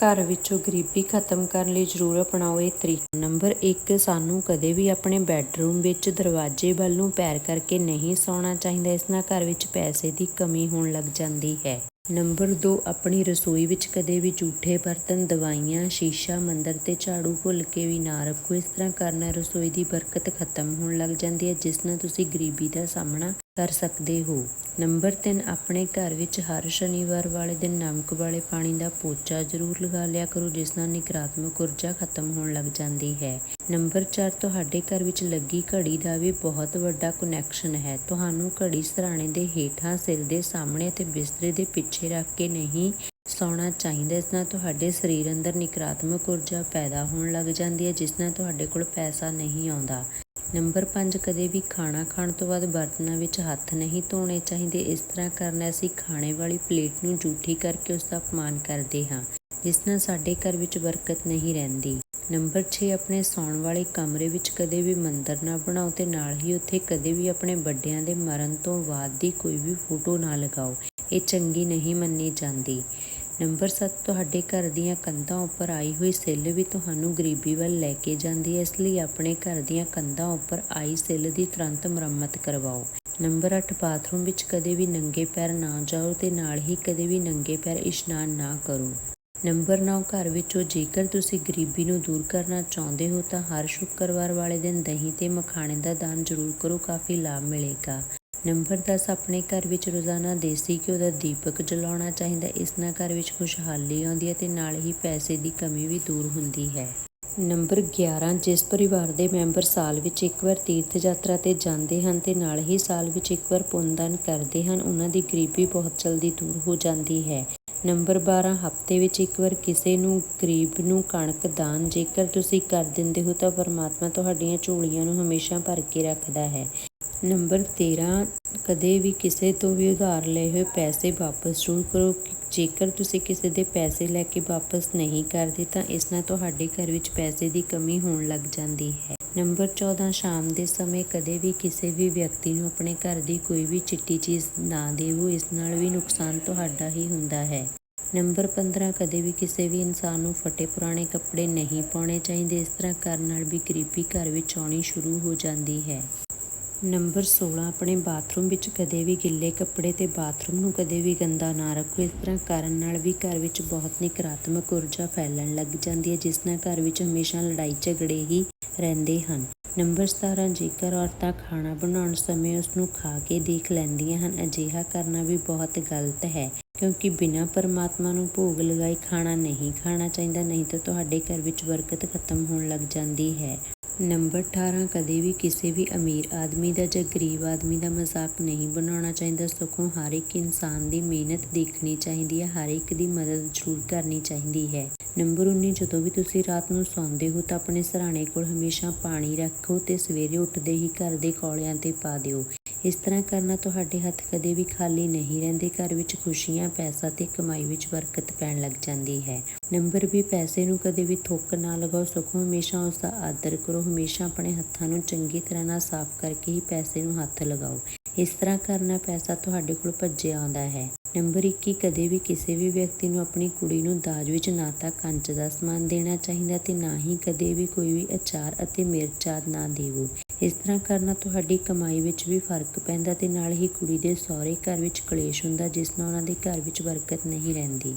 ਘਰ ਵਿੱਚੋਂ ਗਰੀਬੀ ਖਤਮ ਕਰਨ ਲਈ ਜ਼ਰੂਰ ਅਪਣਾਓ ਇਹ ਤਰੀਕਾ। ਨੰਬਰ 1 ਸਾਨੂੰ ਕਦੇ ਵੀ ਆਪਣੇ ਬੈੱਡਰੂਮ ਵਿੱਚ ਦਰਵਾਜ਼ੇ ਵੱਲ ਨੂੰ ਪੈਰ ਕਰਕੇ ਨਹੀਂ ਸੌਣਾ ਚਾਹੀਦਾ। ਇਸ ਨਾਲ ਘਰ ਵਿੱਚ ਪੈਸੇ ਦੀ ਕਮੀ ਹੋਣ ਲੱਗ ਜਾਂਦੀ ਹੈ। ਨੰਬਰ 2 ਆਪਣੀ ਰਸੋਈ ਵਿੱਚ ਕਦੇ ਵੀ ਝੂਠੇ ਬਰਤਨ, ਦਵਾਈਆਂ, ਸ਼ੀਸ਼ਾ, ਮੰਦਰ ਤੇ ਝਾੜੂ ਭੁੱਲ ਕੇ ਵੀ ਨਾ ਰੱਖੋ। ਇਸ ਤਰ੍ਹਾਂ ਕਰਨ ਨਾਲ ਰਸੋਈ ਦੀ ਬਰਕਤ ਖਤਮ ਹੋਣ ਲੱਗ ਜਾਂਦੀ ਹੈ, ਜਿਸ ਨਾਲ ਤੁਸੀਂ ਗਰੀਬੀ ਦਾ ਸਾਹਮਣਾ ਕਰ ਸਕਦੇ ਹੋ। ਨੰਬਰ 3 ਆਪਣੇ ਘਰ ਵਿੱਚ ਹਰ ਸ਼ਨੀਵਾਰ ਵਾਲੇ ਦਿਨ ਨਮਕ ਵਾਲੇ ਪਾਣੀ ਦਾ ਪੋਚਾ ਜ਼ਰੂਰ ਲਗਾ ਲਿਆ ਕਰੋ, ਜਿਸ ਨਾਲ ਨਕਾਰਾਤਮਕ ਊਰਜਾ ਖਤਮ ਹੋਣ ਲੱਗ ਜਾਂਦੀ ਹੈ। ਨੰਬਰ 4 ਤੁਹਾਡੇ ਘਰ ਵਿੱਚ ਲੱਗੀ ਘੜੀ ਦਾ ਵੀ ਬਹੁਤ ਵੱਡਾ ਕਨੈਕਸ਼ਨ ਹੈ। ਤੁਹਾਨੂੰ ਘੜੀ ਸਰਾਣੇ ਦੇ ਹੇਠਾਂ, ਸਿਰ ਦੇ ਸਾਹਮਣੇ ਅਤੇ ਬਿਸਤਰੇ ਦੇ ਪਿੱਛੇ ਰੱਖ ਕੇ ਨਹੀਂ ਸੌਣਾ ਚਾਹੀਦਾ, ਇਸ ਨਾਲ ਤੁਹਾਡੇ ਸਰੀਰ ਅੰਦਰ ਨਕਾਰਾਤਮਕ ਊਰਜਾ ਪੈਦਾ ਹੋਣ ਲੱਗ ਜਾਂਦੀ ਹੈ, ਜਿਸ ਨਾਲ ਤੁਹਾਡੇ ਕੋਲ ਪੈਸਾ ਨਹੀਂ ਆਉਂਦਾ। ਨੰਬਰ 5 ਕਦੇ ਵੀ ਖਾਣਾ ਖਾਣ ਤੋਂ ਬਾਅਦ ਬਰਤਨਾਂ ਵਿੱਚ ਹੱਥ ਨਹੀਂ ਧੋਣੇ ਚਾਹੀਦੇ। ਇਸ ਤਰ੍ਹਾਂ ਕਰਨ ਅਸੀਂ ਖਾਣੇ ਵਾਲੀ ਪਲੇਟ ਨੂੰ ਝੂਠੀ ਕਰਕੇ ਉਸ ਦਾ ਅਪਮਾਨ ਕਰਦੇ ਹਾਂ, ਜਿਸ ਨਾਲ ਸਾਡੇ ਘਰ ਵਿੱਚ ਬਰਕਤ ਨਹੀਂ ਰਹਿੰਦੀ। ਨੰਬਰ 6 ਆਪਣੇ ਸੌਣ ਵਾਲੇ ਕਮਰੇ ਵਿੱਚ ਕਦੇ ਵੀ ਮੰਦਰ ਨਾ ਬਣਾਓ ਤੇ ਨਾਲ ਹੀ ਉੱਥੇ ਕਦੇ ਵੀ ਆਪਣੇ ਵੱਡਿਆਂ ਦੇ ਮਰਨ ਤੋਂ ਬਾਅਦ ਦੀ ਕੋਈ ਵੀ ਫੋਟੋ ਨਾ ਲਗਾਓ। ਇਹ ਚੰਗੀ ਨਹੀਂ ਮੰਨੀ ਜਾਂਦੀ। ਨੰਬਰ 7 ਤੁਹਾਡੇ ਘਰ ਦੀਆਂ ਕੰਧਾਂ ਉੱਪਰ ਆਈ ਹੋਈ ਸਿੱਲ ਵੀ ਤੁਹਾਨੂੰ ਗਰੀਬੀ ਵੱਲ ਲੈ ਕੇ ਜਾਂਦੀ ਹੈ। ਇਸ ਲਈ ਆਪਣੇ ਘਰ ਦੀਆਂ ਕੰਧਾਂ ਉੱਪਰ ਆਈ ਸਿੱਲ ਦੀ ਤੁਰੰਤ ਮੁਰੰਮਤ ਕਰਵਾਓ। ਨੰਬਰ 8 ਬਾਥਰੂਮ ਵਿੱਚ ਕਦੇ ਵੀ ਨੰਗੇ ਪੈਰ ਨਾ ਜਾਓ ਤੇ ਨਾਲ ਹੀ ਕਦੇ ਵੀ ਨੰਗੇ ਪੈਰ ਇਸ਼ਨਾਨ ਨਾ ਕਰੋ। ਨੰਬਰ 9 ਘਰ ਵਿੱਚੋਂ ਜੇਕਰ ਤੁਸੀਂ ਗਰੀਬੀ ਨੂੰ ਦੂਰ ਕਰਨਾ ਚਾਹੁੰਦੇ ਹੋ ਤਾਂ ਹਰ ਸ਼ੁੱਕਰਵਾਰ ਵਾਲੇ ਦਿਨ ਦਹੀਂ ਤੇ ਮਖਾਣੇ ਦਾ ਦਾਨ ਜ਼ਰੂਰ ਕਰੋ, ਕਾਫੀ ਲਾਭ ਮਿਲੇਗਾ। ਨੰਬਰ 10 ਆਪਣੇ ਘਰ ਵਿੱਚ ਰੋਜ਼ਾਨਾ ਦੇਸੀ ਘਿਓ ਦਾ ਦੀਪਕ ਜਲਾਉਣਾ ਚਾਹੀਦਾ। ਇਸ ਨਾਲ ਘਰ ਵਿੱਚ ਖੁਸ਼ਹਾਲੀ ਆਉਂਦੀ ਹੈ ਤੇ ਨਾਲ ਹੀ ਪੈਸੇ ਦੀ ਕਮੀ ਵੀ ਦੂਰ ਹੁੰਦੀ ਹੈ। ਨੰਬਰ 11 ਜਿਸ ਪਰਿਵਾਰ ਦੇ ਮੈਂਬਰ ਸਾਲ ਵਿੱਚ ਇੱਕ ਵਾਰ ਤੀਰਥ ਯਾਤਰਾ ਤੇ ਜਾਂਦੇ ਹਨ ਤੇ ਨਾਲ ਹੀ ਸਾਲ ਵਿੱਚ ਇੱਕ ਵਾਰ ਪੁੰਨਦਾਨ ਕਰਦੇ ਹਨ, ਉਹਨਾਂ ਦੀ ਗਰੀਬੀ ਬਹੁਤ ਜਲਦੀ ਦੂਰ ਹੋ ਜਾਂਦੀ ਹੈ। ਨੰਬਰ 12 ਹਫ਼ਤੇ ਵਿੱਚ ਇੱਕ ਵਾਰ ਕਿਸੇ ਨੂੰ ਗਰੀਬ ਨੂੰ ਕਣਕ ਦਾਨ, ਜੇਕਰ ਤੁਸੀਂ ਕਰ ਦਿੰਦੇ ਹੋ ਤਾਂ ਪਰਮਾਤਮਾ ਤੁਹਾਡੀਆਂ ਝੋਲੀਆਂ ਨੂੰ ਹਮੇਸ਼ਾ ਭਰ ਕੇ ਰੱਖਦਾ ਹੈ। ਨੰਬਰ 13 ਕਦੇ ਵੀ ਕਿਸੇ ਤੋਂ ਵੀ ਉਧਾਰ ਲਏ ਹੋਏ ਪੈਸੇ ਵਾਪਸ ਜ਼ਰੂਰ ਕਰੋ। ਜੇਕਰ ਤੁਸੀਂ ਕਿਸੇ ਦੇ ਪੈਸੇ ਲੈ ਕੇ ਵਾਪਸ ਨਹੀਂ ਕਰਦੇ, ਤਾਂ ਇਸ ਨਾਲ ਤੁਹਾਡੇ ਘਰ ਵਿੱਚ ਪੈਸੇ ਦੀ ਕਮੀ ਹੋਣ ਲੱਗ ਜਾਂਦੀ ਹੈ। ਨੰਬਰ 14 ਸ਼ਾਮ ਦੇ ਸਮੇਂ ਕਦੇ ਵੀ ਕਿਸੇ ਵੀ ਵਿਅਕਤੀ ਨੂੰ ਆਪਣੇ ਘਰ ਦੀ ਕੋਈ ਵੀ ਚਿੱਟੀ ਚੀਜ਼ ਨਾ ਦੇਵੋ, ਇਸ ਨਾਲ ਵੀ ਨੁਕਸਾਨ ਤੁਹਾਡਾ ਹੀ ਹੁੰਦਾ ਹੈ। ਨੰਬਰ 15 ਕਦੇ ਵੀ ਕਿਸੇ ਵੀ ਇਨਸਾਨ ਨੂੰ ਫਟੇ ਪੁਰਾਣੇ ਕੱਪੜੇ ਨਹੀਂ ਪਾਉਣੇ ਚਾਹੀਦੇ, ਇਸ ਤਰ੍ਹਾਂ ਕਰਨ ਨਾਲ ਵੀ ਗਰੀਬੀ ਘਰ ਵਿੱਚ ਆਉਣੀ ਸ਼ੁਰੂ ਹੋ ਜਾਂਦੀ ਹੈ। ਨੰਬਰ 16 ਆਪਣੇ ਬਾਥਰੂਮ ਵਿੱਚ ਕਦੇ ਵੀ ਗਿੱਲੇ ਕੱਪੜੇ ਤੇ ਬਾਥਰੂਮ ਨੂੰ ਕਦੇ ਵੀ ਗੰਦਾ ਨਾ ਰੱਖੋ। ਇਸ ਤਰ੍ਹਾਂ ਕਰਨ ਨਾਲ ਵੀ ਘਰ ਵਿੱਚ ਬਹੁਤ ਨਕਾਰਾਤਮਕ ਊਰਜਾ ਫੈਲਣ ਲੱਗ ਜਾਂਦੀ ਹੈ, ਜਿਸ ਨਾਲ ਘਰ ਵਿੱਚ ਹਮੇਸ਼ਾ ਲੜਾਈ ਝਗੜੇ ਹੀ ਰਹਿੰਦੇ ਹਨ। ਨੰਬਰ 17 ਜੇਕਰ ਔਰਤਾਂ ਖਾਣਾ ਬਣਾਉਣ ਸਮੇਂ ਉਸ ਨੂੰ ਖਾ ਕੇ ਦੇਖ ਲੈਂਦੀਆਂ ਹਨ, ਅਜਿਹਾ ਕਰਨਾ ਵੀ ਬਹੁਤ ਗਲਤ ਹੈ, ਕਿਉਂਕਿ ਬਿਨਾਂ ਪਰਮਾਤਮਾ ਨੂੰ ਭੋਗ ਲਗਾਏ ਖਾਣਾ ਨਹੀਂ ਖਾਣਾ ਚਾਹੀਦਾ, ਨਹੀਂ ਤਾਂ ਤੁਹਾਡੇ ਘਰ ਵਿੱਚ ਬਰਕਤ ਖਤਮ ਹੋਣ ਲੱਗ ਜਾਂਦੀ ਹੈ। ਨੰਬਰ 18 ਕਦੇ ਵੀ ਕਿਸੇ ਵੀ ਅਮੀਰ ਆਦਮੀ ਦਾ ਜਾਂ ਗਰੀਬ ਆਦਮੀ ਦਾ ਮਜ਼ਾਕ ਨਹੀਂ ਬਣਾਉਣਾ ਚਾਹੀਦਾ। ਸਗੋਂ ਹਰ ਇੱਕ ਇਨਸਾਨ ਦੀ ਮਿਹਨਤ ਦੇਖਣੀ ਚਾਹੀਦੀ ਹੈ, ਹਰ ਇੱਕ ਦੀ ਮਦਦ ਜ਼ਰੂਰ ਕਰਨੀ ਚਾਹੀਦੀ ਹੈ। ਨੰਬਰ 19 ਜਦੋਂ ਵੀ ਤੁਸੀਂ ਰਾਤ ਨੂੰ ਸੌਂਦੇ ਹੋ ਤਾਂ ਆਪਣੇ ਸਰਾਣੇ ਕੋਲ ਹਮੇਸ਼ਾ ਪਾਣੀ ਰੱਖੋ ਤੇ ਸਵੇਰੇ ਉੱਠਦੇ ਹੀ ਘਰ ਦੇ ਕੌਲਿਆਂ ਤੇ ਪਾ ਦਿਓ। ਇਸ ਤਰ੍ਹਾਂ ਕਰਨਾ ਤੁਹਾਡੇ ਹੱਥ ਕਦੇ ਵੀ ਖਾਲੀ ਨਹੀਂ ਰਹਿੰਦੇ। ਘਰ ਵਿੱਚ ਖੁਸ਼ੀਆਂ, ਪੈਸਾ ਤੇ ਕਮਾਈ ਵਿੱਚ ਬਰਕਤ ਪੈਣ ਲੱਗ ਜਾਂਦੀ ਹੈ। ਨੰਬਰ ਵੀ ਪੈਸੇ ਨੂੰ ਕਦੇ ਵੀ ਥੁੱਕ ਨਾ ਲਗਾਓ, ਸਗੋਂ ਹਮੇਸ਼ਾ ਉਸ ਦਾ ਆਦਰ ਕਰੋ, ਹਮੇਸ਼ਾ ਆਪਣੇ ਹੱਥਾਂ ਨੂੰ ਚੰਗੀ ਤਰ੍ਹਾਂ ਨਾਲ ਸਾਫ਼ ਕਰਕੇ ਹੀ ਪੈਸੇ ਨੂੰ ਹੱਥ ਲਗਾਓ। ਇਸ ਤਰ੍ਹਾਂ ਕਰਨਾ ਪੈਸਾ ਤੁਹਾਡੇ ਕੋਲ ਭੱਜਿਆ ਆਉਂਦਾ ਹੈ। ਨੰਬਰ 21 ਕਦੇ ਵੀ ਕਿਸੇ ਵੀ ਵਿਅਕਤੀ ਨੂੰ ਆਪਣੀ ਕੁੜੀ ਨੂੰ ਦਾਜ ਵਿੱਚ ਨਾ ਤਾਂ ਕੰਚ ਦਾ ਸਮਾਨ ਦੇਣਾ ਚਾਹੀਦਾ ਤੇ ਨਾ ਹੀ ਕਦੇ ਵੀ ਕੋਈ ਵੀ ਅਚਾਰ ਅਤੇ ਮਿਰਚ ਆਦਿ ਨਾ ਦੇਵੋ। ਇਸ ਤਰ੍ਹਾਂ ਕਰਨਾ ਤੁਹਾਡੀ ਕਮਾਈ ਵਿੱਚ ਵੀ ਫ਼ਰਕ ਪੈਂਦਾ ਤੇ ਨਾਲ ਹੀ ਕੁੜੀ ਦੇ ਸਹੁਰੇ ਘਰ ਵਿੱਚ ਕਲੇਸ਼ ਹੁੰਦਾ, ਜਿਸ ਨਾਲ ਉਹਨਾਂ ਦੇ ਘਰ ਵਿੱਚ ਬਰਕਤ ਨਹੀਂ ਰਹਿੰਦੀ।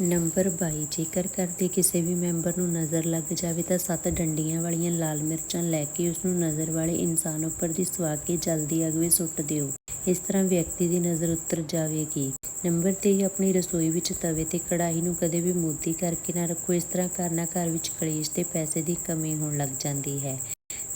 ਨੰਬਰ 22 ਜੇਕਰ ਘਰ ਦੇ ਕਿਸੇ ਵੀ ਮੈਂਬਰ ਨੂੰ ਨਜ਼ਰ ਲੱਗ ਜਾਵੇ ਤਾਂ ਸੱਤ ਡੰਡੀਆਂ ਵਾਲੀਆਂ ਲਾਲ ਮਿਰਚਾਂ ਲੈ ਕੇ ਉਸ ਨੂੰ ਨਜ਼ਰ ਵਾਲੇ ਇਨਸਾਨ ਉੱਪਰ ਦੀ ਸਵਾ ਕੇ ਜਲਦੀ ਅੱਗ ਸੁੱਟ ਦਿਓ। ਇਸ ਤਰ੍ਹਾਂ ਵਿਅਕਤੀ ਦੀ ਨਜ਼ਰ ਉੱਤਰ ਜਾਵੇਗੀ। ਨੰਬਰ 23 ਆਪਣੀ ਰਸੋਈ ਵਿੱਚ ਤਵੇ ਤੇ ਕੜਾਹੀ ਨੂੰ ਕਦੇ ਵੀ ਮੋਦੀ ਕਰਕੇ ਨਾ ਰੱਖੋ। ਇਸ ਤਰ੍ਹਾਂ ਕਰਨਾ ਘਰ ਵਿੱਚ ਕਲੇਸ਼ ਤੇ ਪੈਸੇ ਦੀ ਕਮੀ ਹੋਣ ਲੱਗ ਜਾਂਦੀ ਹੈ।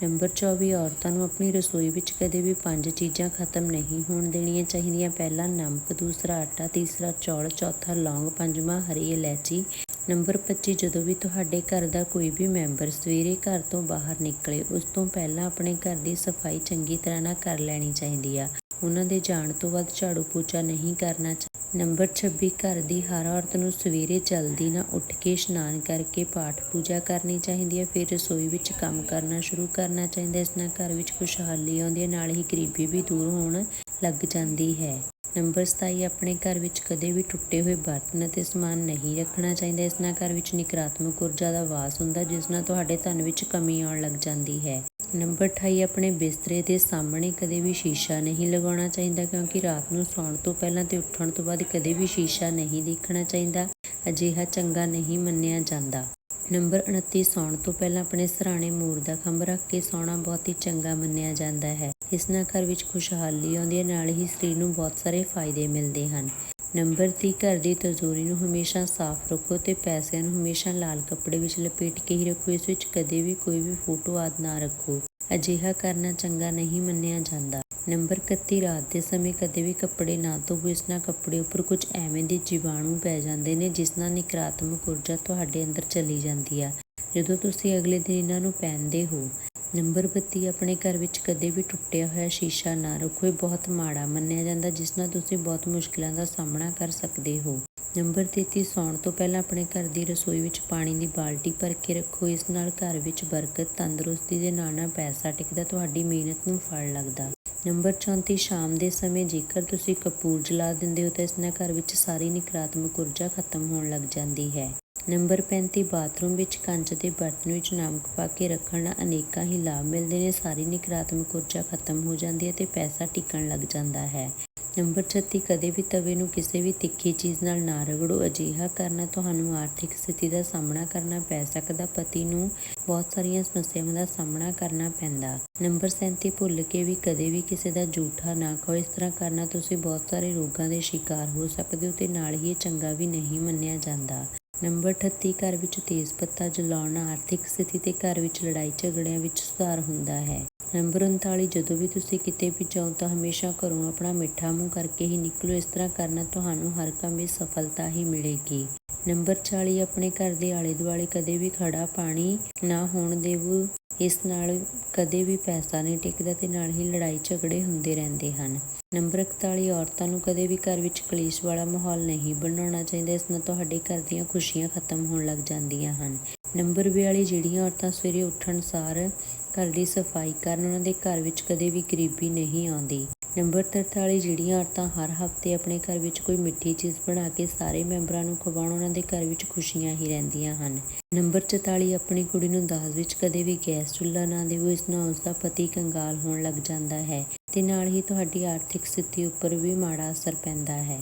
ਨੰਬਰ 24 ਔਰਤਾਂ ਨੂੰ ਆਪਣੀ ਰਸੋਈ ਵਿੱਚ ਕਦੇ ਵੀ ਪੰਜ ਚੀਜ਼ਾਂ ਖਤਮ ਨਹੀਂ ਹੋਣ ਦੇਣੀਆਂ ਚਾਹੀਦੀਆਂ। ਪਹਿਲਾ, ਨਮਕ, ਦੂਸਰਾ, ਆਟਾ, ਤੀਸਰਾ, ਚੌਲ, ਚੌਥਾ, ਲੌਂਗ, ਪੰਜਵਾਂ, ਹਰੀ ਇਲਾਇਚੀ। ਨੰਬਰ 25 ਜਦੋਂ ਵੀ ਤੁਹਾਡੇ ਘਰ ਦਾ ਕੋਈ ਵੀ ਮੈਂਬਰ ਸਵੇਰੇ ਘਰ ਤੋਂ ਬਾਹਰ ਨਿਕਲੇ, ਉਸ ਤੋਂ ਪਹਿਲਾਂ ਆਪਣੇ ਘਰ ਦੀ ਸਫ਼ਾਈ ਚੰਗੀ ਤਰ੍ਹਾਂ ਨਾਲ ਕਰ ਲੈਣੀ ਚਾਹੀਦੀ ਆ। ਉਹਨਾਂ ਦੇ ਜਾਣ ਤੋਂ ਬਾਅਦ ਝਾੜੂ ਪੋਚਾ ਨਹੀਂ ਕਰਨਾ ਚਾਹੀਦਾ ਨੰਬਰ 26 ਘਰ ਦੀ ਹਰ ਔਰਤ ਨੂੰ ਸਵੇਰੇ ਜਲਦੀ ਨਾਲ ਉੱਠ ਕੇ ਇਸ਼ਨਾਨ ਕਰਕੇ ਪਾਠ ਪੂਜਾ ਕਰਨੀ ਚਾਹੀਦੀ ਹੈ, ਫਿਰ ਰਸੋਈ ਵਿੱਚ ਕੰਮ ਕਰਨਾ ਸ਼ੁਰੂ ਕਰਨਾ ਚਾਹੀਦਾ ਇਸ ਨਾਲ ਘਰ ਵਿੱਚ ਖੁਸ਼ਹਾਲੀ ਆਉਂਦੀ ਹੈ, ਨਾਲ ਹੀ ਗਰੀਬੀ ਵੀ ਦੂਰ ਹੋਣ ਲੱਗ ਜਾਂਦੀ ਹੈ। ਨੰਬਰ 27 ਆਪਣੇ ਘਰ ਵਿੱਚ ਕਦੇ ਵੀ ਟੁੱਟੇ ਹੋਏ ਬਰਤਨ ਅਤੇ ਸਮਾਨ ਨਹੀਂ ਰੱਖਣਾ ਚਾਹੀਦਾ। ਇਸ ਨਾਲ ਘਰ ਵਿੱਚ ਨਕਾਰਾਤਮਕ ਊਰਜਾ ਦਾ ਵਾਸ ਹੁੰਦਾ ਜਿਸ ਨਾਲ ਤੁਹਾਡੇ ਧਨ ਵਿੱਚ ਕਮੀ ਆਉਣ ਲੱਗ ਜਾਂਦੀ ਹੈ। ਨੰਬਰ 28 ਆਪਣੇ ਬਿਸਤਰੇ ਦੇ ਸਾਹਮਣੇ ਕਦੇ ਵੀ ਸ਼ੀਸ਼ਾ ਨਹੀਂ ਲਗਾਉਣਾ ਚਾਹੀਦਾ, ਕਿਉਂਕਿ ਰਾਤ ਨੂੰ ਸੌਣ ਤੋਂ ਪਹਿਲਾਂ ਤੇ ਉੱਠਣ ਤੋਂ ਬਾਅਦ ਕਦੇ ਵੀ ਸ਼ੀਸ਼ਾ ਨਹੀਂ ਦੇਖਣਾ ਚਾਹੀਦਾ। ਅਜਿਹਾ ਚੰਗਾ ਨਹੀਂ ਮੰਨਿਆ ਜਾਂਦਾ। ਨੰਬਰ 29 ਸੌਣ ਤੋਂ ਪਹਿਲਾਂ ਆਪਣੇ ਸਰਾਣੇ ਮੂਰ ਦਾ ਖੰਭ ਰੱਖ ਕੇ ਸੌਣਾ ਬਹੁਤ ਹੀ ਚੰਗਾ ਮੰਨਿਆ ਜਾਂਦਾ ਹੈ। ਇਸ ਨਾਲ ਘਰ ਵਿੱਚ ਖੁਸ਼ਹਾਲੀ ਆਉਂਦੀ ਹੈ, ਨਾਲ ਹੀ ਸਰੀਰ ਨੂੰ ਬਹੁਤ ਸਾਰੇ ਫਾਇਦੇ ਮਿਲਦੇ ਹਨ। ਨੰਬਰ 30 ਘਰ ਦੀ ਤਿਜੋਰੀ ਨੂੰ ਹਮੇਸ਼ਾ ਸਾਫ਼ ਰੱਖੋ ਤੇ ਪੈਸਿਆਂ ਨੂੰ ਹਮੇਸ਼ਾ ਲਾਲ ਕੱਪੜੇ ਵਿੱਚ ਲਪੇਟ ਕੇ ਹੀ ਰੱਖੋ। ਇਸ ਵਿੱਚ ਕਦੇ ਵੀ ਕੋਈ ਵੀ ਫੋਟੋ ਆਦਿ ਨਾ ਰੱਖੋ। ਅਜਿਹਾ ਕਰਨਾ ਚੰਗਾ ਨਹੀਂ ਮੰਨਿਆ ਜਾਂਦਾ। ਨੰਬਰ 31 ਰਾਤ ਦੇ ਸਮੇਂ ਕਦੇ ਵੀ ਕੱਪੜੇ ਨਾ ਧੋਵੋ। ਇਸ ਨਾਲ ਕੱਪੜੇ ਉੱਪਰ ਕੁਝ ਐਵੇਂ ਦੇ ਜੀਵਾਣੂ ਪੈ ਜਾਂਦੇ ਨੇ ਜਿਸ ਨਾਲ ਨਕਾਰਾਤਮਕ ਊਰਜਾ ਤੁਹਾਡੇ ਅੰਦਰ ਚਲੀ ਜਾਂਦੀ ਆ। ਜਦੋਂ ਤੁਸੀਂ ਅਗਲੇ ਦਿਨ ਇਹਨਾਂ ਨੂੰ ਪਹਿਨਦੇ ਹੋ ਨੰਬਰ 32 ਆਪਣੇ ਘਰ ਵਿੱਚ ਕਦੇ ਵੀ ਟੁੱਟਿਆ ਹੋਇਆ ਸ਼ੀਸ਼ਾ ਨਾ ਰੱਖੋ। ਇਹ ਬਹੁਤ ਮਾੜਾ ਮੰਨਿਆ ਜਾਂਦਾ, ਜਿਸ ਨਾਲ ਤੁਸੀਂ ਬਹੁਤ ਮੁਸ਼ਕਲਾਂ ਦਾ ਸਾਹਮਣਾ ਕਰ ਸਕਦੇ ਹੋ। ਨੰਬਰ 33 ਸੌਣ ਤੋਂ ਪਹਿਲਾਂ ਆਪਣੇ ਘਰ ਦੀ ਰਸੋਈ ਵਿੱਚ ਪਾਣੀ ਦੀ ਬਾਲਟੀ ਭਰ ਕੇ ਰੱਖੋ। ਇਸ ਨਾਲ ਘਰ ਵਿੱਚ ਬਰਕਤ, ਤੰਦਰੁਸਤੀ ਦੇ ਨਾਲ ਨਾਲ ਪੈਸਾ ਟਿਕਦਾ, ਤੁਹਾਡੀ ਮਿਹਨਤ ਨੂੰ ਫਲ ਲੱਗਦਾ। ਨੰਬਰ 34 ਸ਼ਾਮ ਦੇ ਸਮੇਂ ਜੇਕਰ ਤੁਸੀਂ ਕਪੂਰ ਜਲਾ ਦਿੰਦੇ ਹੋ ਤਾਂ ਇਸ ਨਾਲ ਘਰ ਵਿੱਚ ਸਾਰੀ ਨਕਾਰਾਤਮਕ ਊਰਜਾ ਖਤਮ ਹੋਣ ਲੱਗ ਜਾਂਦੀ ਹੈ। ਨੰਬਰ 35 ਬਾਥਰੂਮ ਵਿੱਚ ਕੰਚ ਦੇ ਬਰਤਨ ਵਿੱਚ ਨਮਕ ਪਾ ਕੇ ਰੱਖਣ ਨਾਲ ਅਨੇਕਾਂ ਹੀ ਲਾਭ ਮਿਲਦੇ ਨੇ। ਸਾਰੀ ਨਕਾਰਾਤਮਕ ਊਰਜਾ ਖਤਮ ਹੋ ਜਾਂਦੀ ਹੈ ਤੇ ਪੈਸਾ ਟਿਕਣ ਲੱਗ ਜਾਂਦਾ ਹੈ। ਨੰਬਰ 36 ਕਦੇ ਵੀ ਤਵੇ ਨੂੰ ਕਿਸੇ ਵੀ ਤਿੱਖੀ ਚੀਜ਼ ਨਾਲ ਨਾ ਰਗੜੋ। ਅਜਿਹਾ ਕਰਨਾ ਤੁਹਾਨੂੰ ਆਰਥਿਕ ਸਥਿਤੀ ਦਾ ਸਾਹਮਣਾ ਕਰਨਾ ਪੈ ਸਕਦਾ। ਪਤੀ ਨੂੰ ਬਹੁਤ ਸਾਰੀਆਂ ਸਮੱਸਿਆਵਾਂ ਦਾ ਸਾਹਮਣਾ ਕਰਨਾ ਪੈਂਦਾ। ਨੰਬਰ 37 ਭੁੱਲ ਕੇ ਵੀ ਕਦੇ ਵੀ ਕਿਸੇ ਦਾ ਝੂਠਾ ਨਾ ਖਾਓ। ਇਸ ਤਰ੍ਹਾਂ ਕਰਨਾ ਤੁਸੀਂ ਬਹੁਤ ਸਾਰੇ ਰੋਗਾਂ ਦੇ ਸ਼ਿਕਾਰ ਹੋ ਸਕਦੇ ਹੋ ਤੇ ਨਾਲ ਹੀ ਇਹ ਚੰਗਾ ਵੀ ਨਹੀਂ ਮੰਨਿਆ ਜਾਂਦਾ। ਨੰਬਰ 38 ਘਰ ਵਿੱਚ ਤੇਜ਼ ਪੱਤਾ ਜਲਾਉਣਾ ਆਰਥਿਕ ਸਥਿਤੀ ਤੇ ਘਰ ਵਿੱਚ ਲੜਾਈ ਝਗੜਿਆਂ ਵਿੱਚ ਸੁਧਾਰ ਹੁੰਦਾ ਹੈ। ਨੰਬਰ 39 ਜਦੋਂ ਵੀ ਤੁਸੀਂ ਕਿਤੇ ਵੀ ਜਾਓ ਤਾਂ ਹਮੇਸ਼ਾ ਘਰੋਂ ਆਪਣਾ ਮਿੱਠਾ ਮੂੰਹ ਕਰਕੇ ਹੀ ਨਿਕਲੋ। ਇਸ ਤਰ੍ਹਾਂ ਕਰਨਾ ਤੁਹਾਨੂੰ ਹਰ ਕੰਮ ਵਿੱਚ ਸਫਲਤਾ ਹੀ ਮਿਲੇਗੀ। ਨੰਬਰ 40 ਆਪਣੇ ਘਰ ਦੇ ਆਲੇ ਦੁਆਲੇ ਕਦੇ ਵੀ ਖੜਾ ਪਾਣੀ ਨਾ ਹੋਣ ਦੇਵੋ। ਇਸ ਨਾਲ ਕਦੇ ਵੀ ਪੈਸਾ ਨਹੀਂ ਟਿਕਦਾ ਤੇ ਨਾਲ ਹੀ ਲੜਾਈ ਝਗੜੇ ਹੁੰਦੇ ਰਹਿੰਦੇ ਹਨ। ਨੰਬਰ 41 ਔਰਤਾਂ ਨੂੰ ਕਦੇ ਵੀ ਘਰ ਵਿੱਚ ਕਲੇਸ਼ ਵਾਲਾ ਮਾਹੌਲ ਨਹੀਂ ਬਣਾਉਣਾ ਚਾਹੀਦਾ। ਇਸ ਨਾਲ ਤੁਹਾਡੇ ਘਰ ਦੀਆਂ ਖੁਸ਼ੀਆਂ ਖਤਮ ਹੋਣ ਲੱਗ ਜਾਂਦੀਆਂ ਹਨ। ਨੰਬਰ 42 ਜਿਹੜੀਆਂ ਔਰਤਾਂ ਸਵੇਰੇ ਉੱਠਣ ਸਾਰ ਘਰ ਦੀ ਸਫ਼ਾਈ ਕਰਨ ਉਹਨਾਂ ਦੇ ਘਰ ਵਿੱਚ ਕਦੇ ਵੀ ਗਰੀਬੀ ਨਹੀਂ ਆਉਂਦੀ। ਨੰਬਰ 43 ਜਿਹੜੀਆਂ ਔਰਤਾਂ ਹਰ ਹਫ਼ਤੇ ਆਪਣੇ ਘਰ ਵਿੱਚ ਕੋਈ ਮਿੱਠੀ ਚੀਜ਼ ਬਣਾ ਕੇ ਸਾਰੇ ਮੈਂਬਰਾਂ ਨੂੰ ਖਵਾਉਣ ਉਹਨਾਂ ਦੇ ਘਰ ਵਿੱਚ ਖੁਸ਼ੀਆਂ ਹੀ ਰਹਿੰਦੀਆਂ ਹਨ। ਨੰਬਰ 44 ਆਪਣੀ ਕੁੜੀ ਨੂੰ ਦਾਜ ਵਿੱਚ ਕਦੇ ਵੀ ਗੈਸ ਚੁੱਲ੍ਹਾ ਨਾ ਦਿਓ ਇਸ ਨਾਲ ਉਸ ਦਾ ਪਤੀ ਕੰਗਾਲ ਹੋਣ ਲੱਗ ਜਾਂਦਾ ਹੈ ਤੇ ਨਾਲ ਹੀ ਤੁਹਾਡੀ ਆਰਥਿਕ ਸਥਿਤੀ ਉੱਪਰ ਵੀ ਮਾੜਾ ਅਸਰ ਪੈਂਦਾ ਹੈ।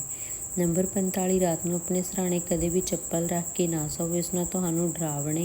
ਨੰਬਰ 45 ਰਾਤ ਨੂੰ ਆਪਣੇ ਸਰਾਣੇ ਕਦੇ ਵੀ ਚੱਪਲ ਰੱਖ ਕੇ ਨਾ ਸੋਵੋ, ਇਸ ਨਾਲ ਤੁਹਾਨੂੰ ਡਰਾਵਣੇ